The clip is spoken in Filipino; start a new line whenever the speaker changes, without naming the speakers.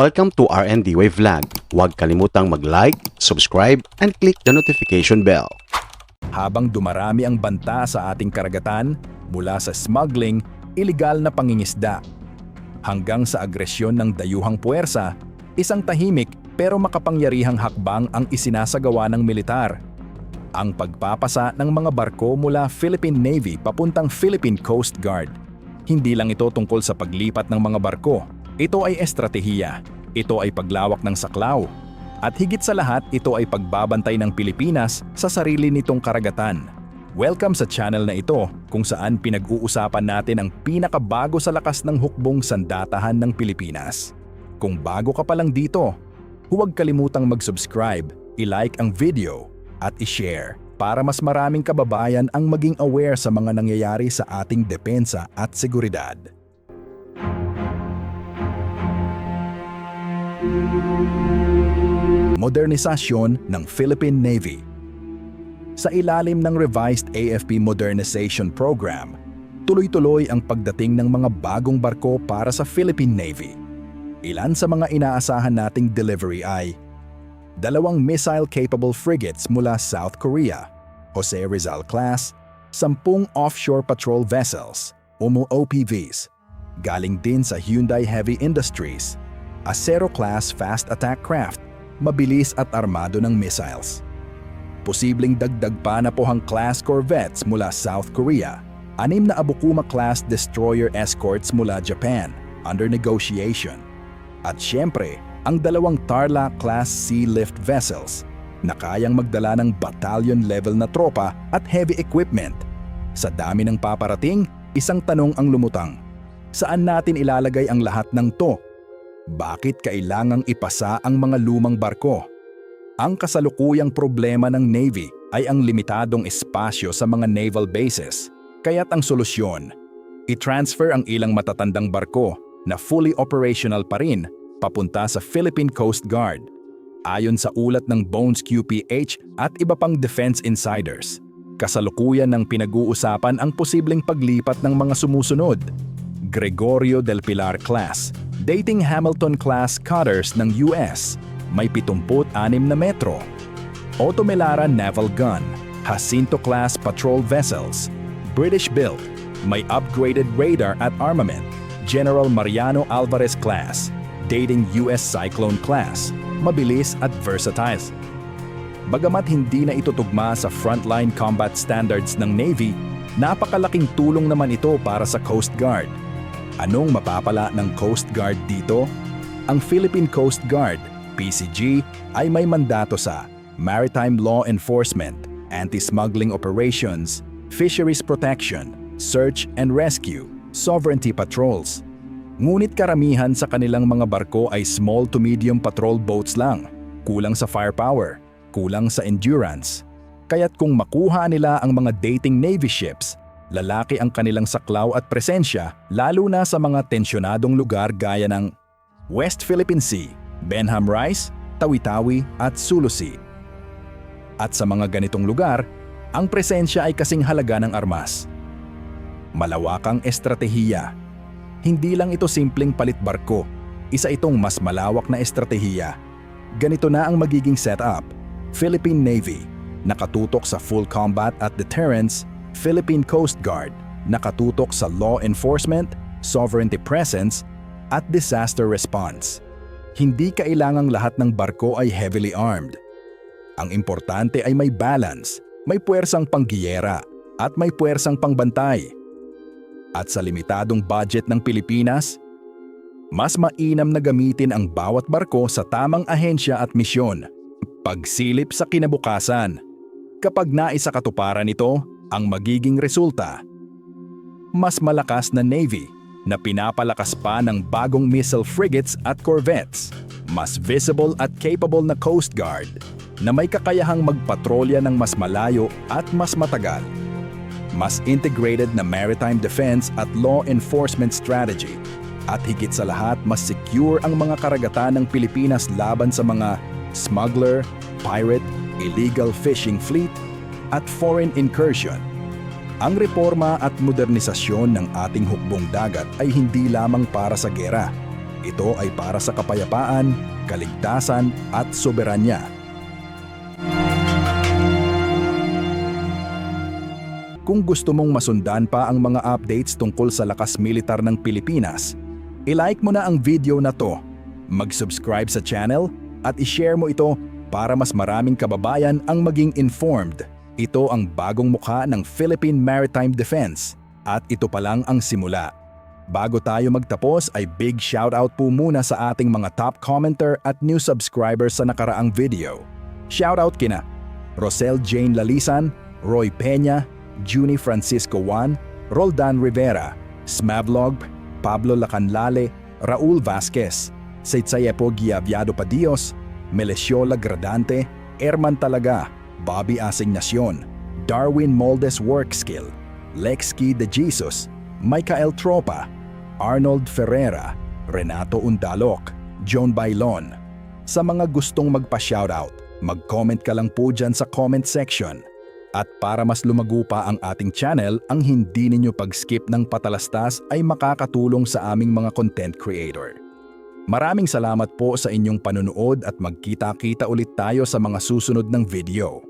Welcome to RND Wave Vlog. Huwag kalimutang mag-like, subscribe, and click the notification bell.
Habang dumarami ang banta sa ating karagatan mula sa smuggling, ilegal na pangingisda, hanggang sa agresyon ng dayuhang puwersa, isang tahimik pero makapangyarihang hakbang ang isinasagawa ng militar. Ang pagpapasa ng mga barko mula Philippine Navy papuntang Philippine Coast Guard. Hindi lang ito tungkol sa paglipat ng mga barko. Ito ay estratehiya. Ito ay paglawak ng saklaw. At higit sa lahat, ito ay pagbabantay ng Pilipinas sa sarili nitong karagatan. Welcome sa channel na ito kung saan pinag-uusapan natin ang pinakabago sa lakas ng hukbong sandatahan ng Pilipinas. Kung bago ka pa lang dito, huwag kalimutang mag-subscribe, i-like ang video, at i-share para mas maraming kababayan ang maging aware sa mga nangyayari sa ating depensa at seguridad. Modernisasyon ng Philippine Navy Sa ilalim ng revised AFP Modernization Program, tuloy-tuloy ang pagdating ng mga bagong barko para sa Philippine Navy. Ilan sa mga inaasahan nating delivery ay dalawang missile-capable frigates mula South Korea, Jose Rizal class, sampung offshore patrol vessels, UMO OPVs, galing din sa Hyundai Heavy Industries, Acero-class fast attack craft, mabilis at armado ng missiles. Posibleng dagdag pa na pohang class corvettes mula South Korea, anim na Abukuma-class destroyer escorts mula Japan, under negotiation. At syempre, ang dalawang Tarlac-class sea lift vessels na kayang magdala ng battalion level na tropa at heavy equipment. Sa dami ng paparating, isang tanong ang lumutang. Saan natin ilalagay ang lahat ng to? Bakit kailangang ipasa ang mga lumang barko? Ang kasalukuyang problema ng Navy ay ang limitadong espasyo sa mga naval bases. Kaya't ang solusyon, i-transfer ang ilang matatandang barko na fully operational pa rin papunta sa Philippine Coast Guard. Ayon sa ulat ng Bones QPH at iba pang defense insiders, kasalukuyan ng pinag-uusapan ang posibleng paglipat ng mga sumusunod. Gregorio del Pilar class, dating Hamilton-class cutters ng US, may 76 na metro. Otto Melara Naval Gun, Jacinto-class patrol vessels, British-built, may upgraded radar at armament, General Mariano Alvarez class, dating US Cyclone class, mabilis at versatile. Bagamat hindi na ito tugma sa frontline combat standards ng Navy, napakalaking tulong naman ito para sa Coast Guard. Anong mapapala ng Coast Guard dito? Ang Philippine Coast Guard, PCG, ay may mandato sa Maritime Law Enforcement, Anti-Smuggling Operations, Fisheries Protection, Search and Rescue, Sovereignty Patrols. Ngunit karamihan sa kanilang mga barko ay small to medium patrol boats lang, kulang sa firepower, kulang sa endurance. Kaya't kung makuha nila ang mga dating Navy ships, lalaki ang kanilang saklaw at presensya lalo na sa mga tensyonadong lugar gaya ng West Philippine Sea, Benham Rice, Tawi-Tawi at Sulu Sea. At sa mga ganitong lugar, ang presensya ay kasing halaga ng armas. Malawakang estratehiya. Hindi lang ito simpleng palit barko, isa itong mas malawak na estratehiya. Ganito na ang magiging setup. Philippine Navy, nakatutok sa full combat at deterrence, Philippine Coast Guard, nakatutok sa law enforcement, sovereignty presence, at disaster response. Hindi kailangang lahat ng barko ay heavily armed. Ang importante ay may balance, may puwersang panggiyera, at may puwersang pangbantay. At sa limitadong budget ng Pilipinas, mas mainam na gamitin ang bawat barko sa tamang ahensya at misyon. Pagsilip sa kinabukasan. Kapag naisa katuparan ito, ang magiging resulta. Mas malakas na Navy na pinapalakas pa ng bagong missile frigates at corvettes. Mas visible at capable na Coast Guard na may kakayahang magpatrolya ng mas malayo at mas matagal. Mas integrated na maritime defense at law enforcement strategy. At higit sa lahat, mas secure ang mga karagatan ng Pilipinas laban sa mga smuggler, pirate, illegal fishing fleet, at foreign incursion. Ang reforma at modernisasyon ng ating hukbong dagat ay hindi lamang para sa gera. Ito ay para sa kapayapaan, kaligtasan at soberanya. Kung gusto mong masundan pa ang mga updates tungkol sa lakas militar ng Pilipinas, ilike mo na ang video na to, mag-subscribe sa channel at ishare mo ito para mas maraming kababayan ang maging informed. Ito ang bagong mukha ng Philippine Maritime Defense at ito pa lang ang simula. Bago tayo magtapos ay big shoutout po muna sa ating mga top commenter at new subscribers sa nakaraang video. Shoutout kina Rosel Jane Lalisan, Roy Peña, Juni Francisco Juan, Roldan Rivera, Smavlog, Pablo Lacanlale, Raul Vasquez, Seitsayepo Giaviado Padios, Melesyola Gradante, Erman Talaga, Bobby Asignacion, Darwin Moldes Workskill, Lexki De Jesus, Michael Tropa, Arnold Ferrera, Renato Undalok, John Bailon. Sa mga gustong magpa-shoutout, mag-comment ka lang po dyan sa comment section. At para mas lumago pa ang ating channel, ang hindi ninyo pag-skip ng patalastas ay makakatulong sa aming mga content creator. Maraming salamat po sa inyong panunood at magkita-kita ulit tayo sa mga susunod ng video.